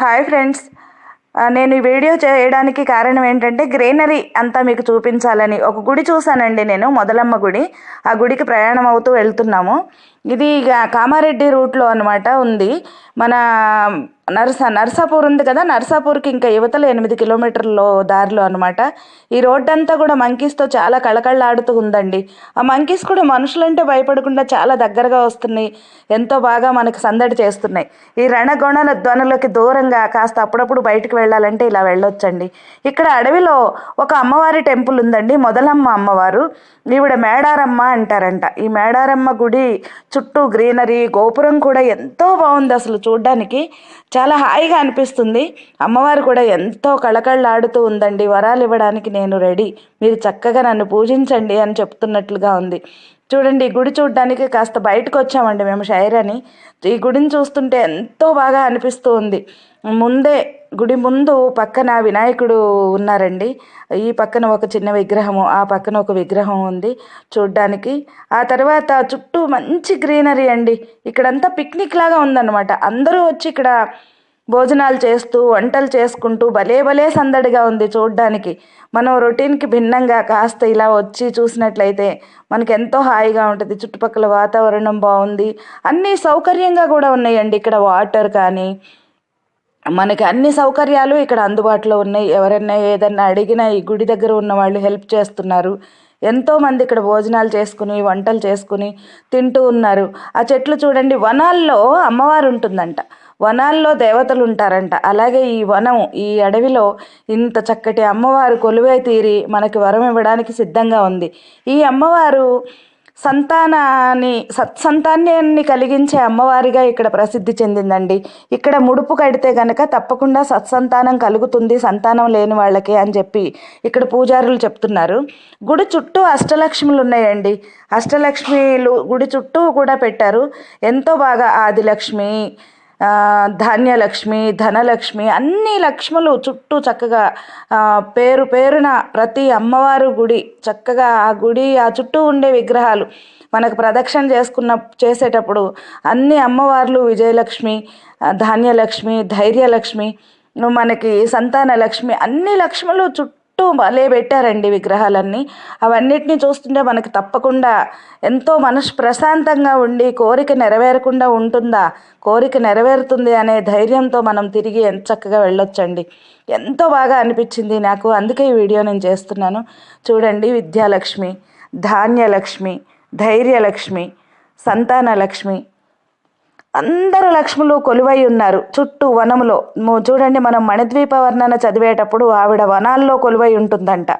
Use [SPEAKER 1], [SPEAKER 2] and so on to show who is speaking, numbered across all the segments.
[SPEAKER 1] Hi friends. నేను ఈ video చేయడానికి కారణం ఏంటంటే గ్రీనరీ అంతా మీకు చూపించాలని. ఒక గుడి చూశానండి నేను మొదలమ్మ గుడి. ఆ గుడికి ప్రయాణం అవుతూ వెళ్తున్నాము. ఇది ఇక కామారెడ్డి రూట్లో అనమాట ఉంది. మన నర్స నర్సాపూర్ ఉంది కదా? నర్సాపూర్కి ఇంకా యువతలు ఎనిమిది కిలోమీటర్లు దారిలో అనమాట ఈ రోడ్డు అంతా కూడా మంకీస్తో చాలా కళకళలాడుతూ ఉందండి. ఆ మంకీస్ కూడా మనుషులంటే భయపడకుండా చాలా దగ్గరగా వస్తున్నాయి. ఎంతో బాగా మనకు సందడి చేస్తున్నాయి. ఈ రణగొణల ధ్వనులకి దూరంగా కాస్త అప్పుడప్పుడు బయటకు వెళ్ళాలంటే ఇలా వెళ్ళొచ్చండి. ఇక్కడ అడవిలో ఒక అమ్మవారి టెంపుల్ ఉందండి. మొదలమ్మ అమ్మవారు. ఈవిడ మేడారమ్మ అంటారంట. ఈ మేడారమ్మ గుడి చుట్టూ గ్రీనరీ గోపురం కూడా ఎంతో బాగుంది అసలు చూడ్డానికి. చాలా హాయిగా అనిపిస్తుంది. అమ్మవారు కూడా ఎంతో కళకళలాడుతూ ఉందండి. వరాలు ఇవ్వడానికి నేను రెడీ. మీరు చక్కగా నన్ను పూజించండి అని చెప్తున్నట్లుగా ఉంది. చూడండి ఈ గుడి చూడడానికి కాస్త బయటకు వచ్చామండి మేము షైరని ఈ గుడిని చూస్తుంటే ఎంతో బాగా అనిపిస్తూ ఉంది ముందే గుడి ముందు పక్కన వినాయకుడు ఉన్నారండి. ఈ పక్కన ఒక చిన్న విగ్రహము ఆ పక్కన ఒక విగ్రహం ఉంది చూడ్డానికి. ఆ తర్వాత చుట్టూ మంచి గ్రీనరీ అండి. ఇక్కడంతా పిక్నిక్ లాగా ఉందన్నమాట. అందరూ వచ్చి ఇక్కడ భోజనాలు చేస్తూ వంటలు చేసుకుంటూ భలే భలే సందడిగా ఉంది చూడ్డానికి. మనం రొటీన్కి భిన్నంగా కాస్త ఇలా వచ్చి చూసినట్లయితే మనకి ఎంతో హాయిగా ఉంటుంది. చుట్టుపక్కల వాతావరణం బాగుంది. అన్నీ సౌకర్యంగా కూడా ఉన్నాయండి ఇక్కడ వాటర్ కానీ. మనకి అన్ని సౌకర్యాలు ఇక్కడ అందుబాటులో ఉన్నాయి. ఎవరైనా ఏదన్నా అడిగినా ఈ గుడి దగ్గర ఉన్న వాళ్ళు హెల్ప్ చేస్తున్నారు. ఎంతోమంది ఇక్కడ భోజనాలు చేసుకుని వంటలు చేసుకుని తింటూ ఉన్నారు. ఆ చెట్లు చూడండి వనాల్లో అమ్మవారు ఉంటుందంట. వనాల్లో దేవతలు ఉంటారంట అలాగే ఈ వనం ఈ అడవిలో ఇంత చక్కటి అమ్మవారు కొలువై తీరి మనకి వరం ఇవ్వడానికి సిద్ధంగా ఉంది. ఈ అమ్మవారు సంతానాన్ని సత్సంతానాన్ని కలిగించే అమ్మవారిగా ఇక్కడ ప్రసిద్ధి చెందిందండి. ఇక్కడ ముడుపు కడితే గనక తప్పకుండా సత్సంతానం కలుగుతుంది సంతానం లేని వాళ్ళకి అని చెప్పి ఇక్కడ పూజారులు చెప్తున్నారు. గుడి చుట్టూ అష్టలక్ష్మిలు ఉన్నాయండి అష్టలక్ష్మిలు గుడి చుట్టూ కూడా పెట్టారు. ఎంతో బాగా ఆదిలక్ష్మి ధాన్యలక్ష్మి ధనలక్ష్మి అన్ని లక్ష్ములు చుట్టూ చక్కగా పేరు పేరున ప్రతి అమ్మవారు గుడి చక్కగా ఆ గుడి ఆ చుట్టూ ఉండే విగ్రహాలు మనకు ప్రదక్షిణ చేసుకున్న చేసేటప్పుడు అన్ని అమ్మవార్లు విజయలక్ష్మి ధాన్యలక్ష్మి ధైర్యలక్ష్మి మనకి సంతాన లక్ష్మి అన్ని లక్ష్ములు చుట్టూ చుట్టూ భలే పెట్టారండి విగ్రహాలన్నీ. అవన్నిటిని చూస్తుంటే మనకి తప్పకుండా ఎంతో మనసు ప్రశాంతంగా ఉండి కోరిక నెరవేరకుండా ఉంటుందా? కోరిక నెరవేరుతుంది అనే ధైర్యంతో మనం తిరిగి ఎంత చక్కగా వెళ్ళొచ్చండి. ఎంతో బాగా అనిపించింది నాకు. అందుకే ఈ వీడియో నేను చేస్తున్నాను. చూడండి విద్యాలక్ష్మి ధాన్యలక్ష్మి ధైర్యలక్ష్మి సంతానలక్ష్మి. అందరు లక్ష్ములు కొలువై ఉన్నారు. చుట్టూ వనములో. చూడండి మనం మణిద్వీప వర్ణన చదివేటప్పుడు ఆవిడ వనాల్లో కొలువై ఉంటుందంట.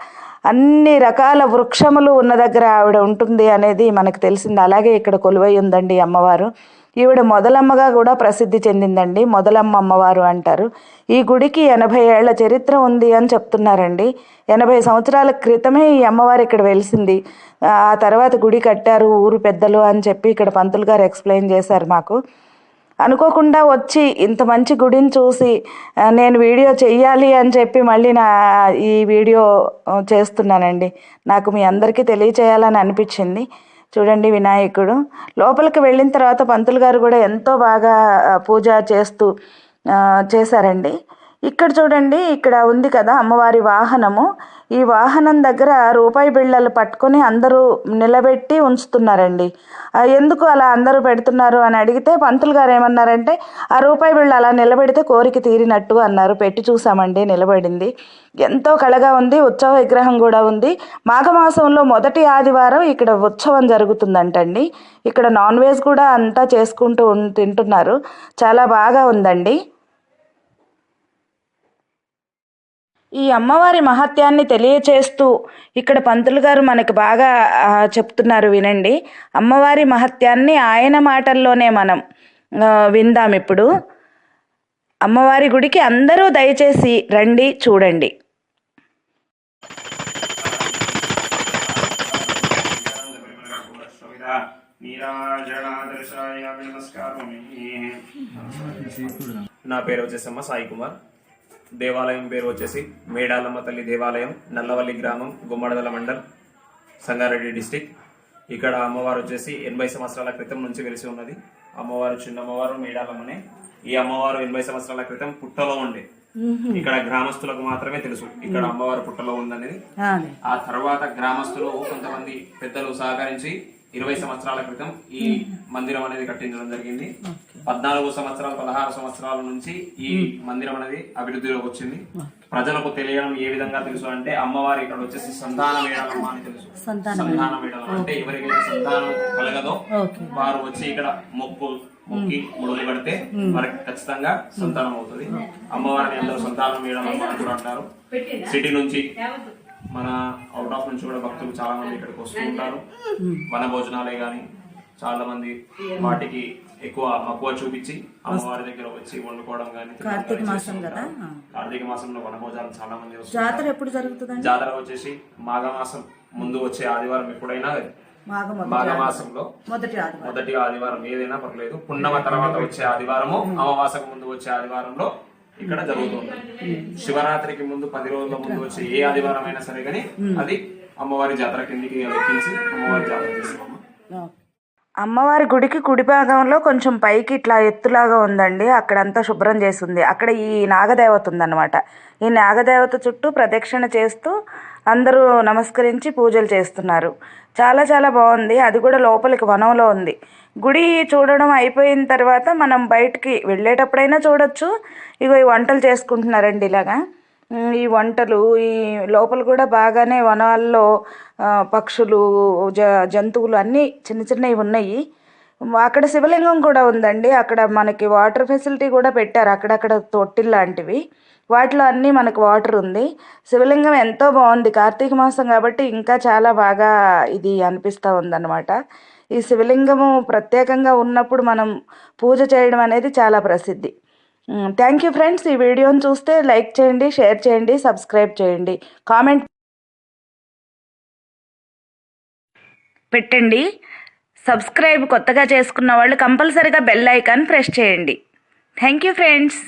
[SPEAKER 1] అన్ని రకాల వృక్షములు ఉన్న దగ్గర ఆవిడ ఉంటుంది అనేది మనకు తెలిసింది. అలాగే ఇక్కడ కొలువై ఉందండి అమ్మవారు. ఈవిడ మొదలమ్మగా కూడా ప్రసిద్ధి చెందిందండి. మొదలమ్మ అమ్మవారు అంటారు. ఈ గుడికి ఎనభై ఏళ్ళ చరిత్ర ఉంది అని చెప్తున్నారండి. ఎనభై సంవత్సరాల క్రితమే ఈ అమ్మవారు ఇక్కడ వెలిసింది. ఆ తర్వాత గుడి కట్టారు ఊరు పెద్దలు అని చెప్పి ఇక్కడ పంతులు గారు ఎక్స్ప్లెయిన్ చేశారు మాకు. అనుకోకుండా వచ్చి ఇంత మంచి గుడిని చూసి నేను వీడియో చెయ్యాలి అని చెప్పి మళ్ళీ నా ఈ వీడియో చేస్తున్నానండి. నాకు మీ అందరికీ తెలియచేయాలని అనిపించింది. చూడండి వినాయకుడు. లోపలికి వెళ్ళిన తర్వాత పంతులు గారు కూడా ఎంతో బాగా పూజ చేస్తూ చేశారండి. ఇక్కడ చూడండి ఇక్కడ ఉంది కదా అమ్మవారి వాహనము. ఈ వాహనం దగ్గర రూపాయి బిళ్ళలు పట్టుకొని అందరూ నిలబెట్టి ఉంచుతున్నారండి. ఎందుకు అలా అందరూ పెడుతున్నారు అని అడిగితే పంతులు గారు ఏమన్నారంటే ఆ రూపాయి బిళ్ళ అలా నిలబెడితే కోరిక తీరినట్టు అన్నారు. పెట్టి చూసామండి నిలబడింది. ఎంతో కళగా ఉంది ఉత్సవ విగ్రహం కూడా ఉంది. మాఘమాసంలో మొదటి ఆదివారం ఇక్కడ ఉత్సవం జరుగుతుందంటండి. ఇక్కడ నాన్ వెజ్ కూడా అంతా చేసుకుంటూ తింటున్నారు. చాలా బాగా ఉందండి. ఈ అమ్మవారి మహత్యాన్ని తెలియచేస్తూ ఇక్కడ పంతులు గారు మనకు బాగా చెప్తున్నారు వినండి. అమ్మవారి మహత్యాన్ని ఆయన మాటల్లోనే మనం విందాం ఇప్పుడు. అమ్మవారి గుడికి అందరూ దయచేసి రండి చూడండి.
[SPEAKER 2] నా పేరు వచ్చేసమ్మ సాయి కుమార్. దేవాలయం పేరు వచ్చేసి మేడాలమ్మ తల్లి దేవాలయం నల్లవల్లి గ్రామం గుమ్మడదల మండల్ సంగారెడ్డి డిస్టిక్. ఇక్కడ అమ్మవారు వచ్చేసి ఎనభై సంవత్సరాల క్రితం నుంచి వెలిసి ఉన్నది. అమ్మవారు చిన్న అమ్మవారు మేడాలమ్మనే. ఈ అమ్మవారు ఎనభై సంవత్సరాల క్రితం పుట్టలో ఉండే. ఇక్కడ గ్రామస్తులకు మాత్రమే తెలుసు ఇక్కడ అమ్మవారు పుట్టలో ఉందనేది. ఆ తర్వాత గ్రామస్తులు కొంతమంది పెద్దలు సహకరించి ఇరవై సంవత్సరాల క్రితం ఈ మందిరం అనేది కట్టించడం జరిగింది. పద్నాలుగు సంవత్సరాలు పదహారు సంవత్సరాల నుంచి ఈ మందిరం అనేది అభివృద్ధిలోకి వచ్చింది. ప్రజలకు తెలియడం ఏ విధంగా తెలుసు అంటే అమ్మవారి ఇక్కడ వచ్చేసి సంతాన మేడలమ్మ అని తెలుసు. సంతాన మేడలం అంటే ఎవరికైతే సంతానం కలగదో వారు వచ్చి ఇక్కడ మొక్కు మొక్కి ముడులు కడితే వారికి ఖచ్చితంగా సంతానం అవుతుంది. అమ్మవారిని అందరూ సంతానం అని కూడా అంటారు. సిటీ నుంచి మన అవుట్ ఆఫ్ నుంచి కూడా భక్తులు చాలా మంది ఇక్కడికి వస్తూ ఉంటారు. వన భోజనాలే గాని చాలా మంది వాటికి ఎక్కువ మక్కువ చూపించి అమ్మవారి దగ్గర వచ్చి వండుకోవడం కానీ కార్తీక మాసం కదా? కార్తీక మాసంలో వన భోజనాలు చాలా మంది వస్తారు
[SPEAKER 3] జాతర ఎప్పుడు జరుగుతుందండి?
[SPEAKER 2] జాతర వచ్చేసి మాఘమాసం ముందు వచ్చే ఆదివారం ఎప్పుడైనా
[SPEAKER 3] మాఘ
[SPEAKER 2] మాఘమాసంలో
[SPEAKER 3] మొదటి ఆదివారం.
[SPEAKER 2] మొదటి ఆదివారం ఏదైనా పర్లేదు. పున్నమ తర్వాత వచ్చే ఆదివారము అమావాసకు ముందు వచ్చే ఆదివారంలో ఇక్కడ జరుగుతుంది. శివరాత్రికి ముందు పది రోజుల ముందు వచ్చే ఏ ఆదివారం అయినా సరే కానీ అది అమ్మవారి జాతర కిందికి లెక్కించి అమ్మవారి జాతర చేస్తాము.
[SPEAKER 1] అమ్మవారి గుడికి కుడి భాగంలో కొంచెం పైకి ఇట్లా ఎత్తులాగా ఉందండి. అక్కడంతా శుభ్రం చేసింది అక్కడ ఈ నాగదేవత ఉందన్నమాట. ఈ నాగదేవత చుట్టూ ప్రదక్షిణ చేస్తూ అందరూ నమస్కరించి పూజలు చేస్తున్నారు. చాలా చాలా బాగుంది. అది కూడా లోపలికి వనంలో ఉంది. గుడి చూడడం అయిపోయిన తర్వాత మనం బయటికి వెళ్ళేటప్పుడైనా చూడొచ్చు. ఇగో ఈ వంటలు చేసుకుంటున్నారండి ఇలాగా. ఈ వంటలు ఈ లోపల కూడా బాగానే వనాల్లో పక్షులు జ జంతువులు అన్నీ చిన్న చిన్నవి ఉన్నాయి. అక్కడ శివలింగం కూడా ఉందండి. అక్కడ మనకి వాటర్ ఫెసిలిటీ కూడా పెట్టారు. అక్కడక్కడ తొట్టిల్ లాంటివి వాటిలో అన్నీ మనకు వాటర్ ఉంది. శివలింగం ఎంతో బాగుంది. కార్తీక మాసం కాబట్టి ఇంకా చాలా బాగా ఇది అనిపిస్తూ ఉందన్నమాట. ఈ శివలింగము ప్రత్యేకంగా ఉన్నప్పుడు మనం పూజ చేయడం అనేది చాలా ప్రసిద్ధి. థ్యాంక్ యూ ఫ్రెండ్స్ ఈ వీడియోని చూస్తే లైక్ చేయండి షేర్ చేయండి సబ్స్క్రైబ్ చేయండి. కామెంట్ పెట్టండి. సబ్స్క్రైబ్ కొత్తగా చేసుకున్న వాళ్ళు కంపల్సరిగా బెల్ ఐకాన్ ప్రెస్ చేయండి. Thank you friends